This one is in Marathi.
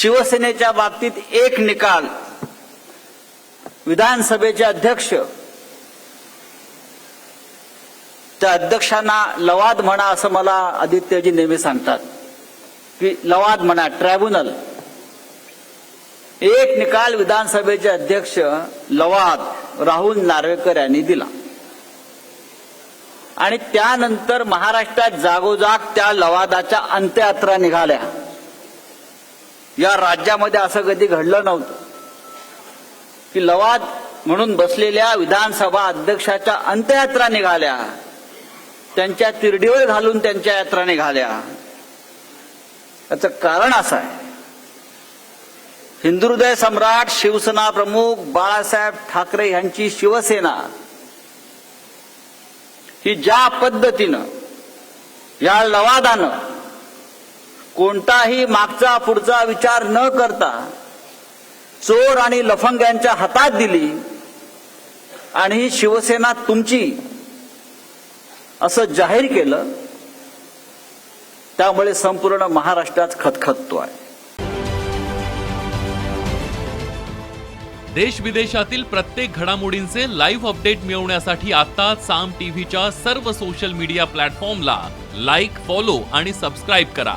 शिवसेनेच्या बाबतीत एक निकाल. विधानसभेचे अध्यक्ष. त्या अध्यक्षांना लवाद म्हणा असं मला आदित्यजी नेहमी सांगतात. की लवाद म्हणा ट्रायब्युनल एक निकाल विधानसभेचे अध्यक्ष लवाद राहुल नार्वेकर यांनी दिला. आणि त्यानंतर महाराष्ट्रात जागोजाग त्या लवादाच्या अंत्ययात्रा निघाल्या. या राज्यामध्ये असं कधी घडलं नव्हतं. की लवाद म्हणून बसलेल्या विधानसभा अध्यक्षाच्या अंत्ययात्रा निघाल्या. त्यांच्या तिरडीवर घालून त्यांच्या यात्रा निघाल्या. याचं कारण असं आहे. हिंदुहृदय सम्राट शिवसेना प्रमुख बाळासाहेब ठाकरे यांची शिवसेना ही ज्या पद्धतीनं या लवादानं कोणताही मागचा पुढचा विचार न करता चोर आणि लफंग्यांच्या हातात दिली आणि ही शिवसेना तुमची असं जाहीर केलं त्यामुळे संपूर्ण महाराष्ट्रात खतखततो आहे. देश विदेशातील प्रत्येक घडामोडींचे लाईव्ह अपडेट मिळवण्यासाठी आता साम टीव्हीच्या सर्व सोशल मीडिया प्लॅटफॉर्मला लाईक फॉलो आणि सबस्क्राईब करा.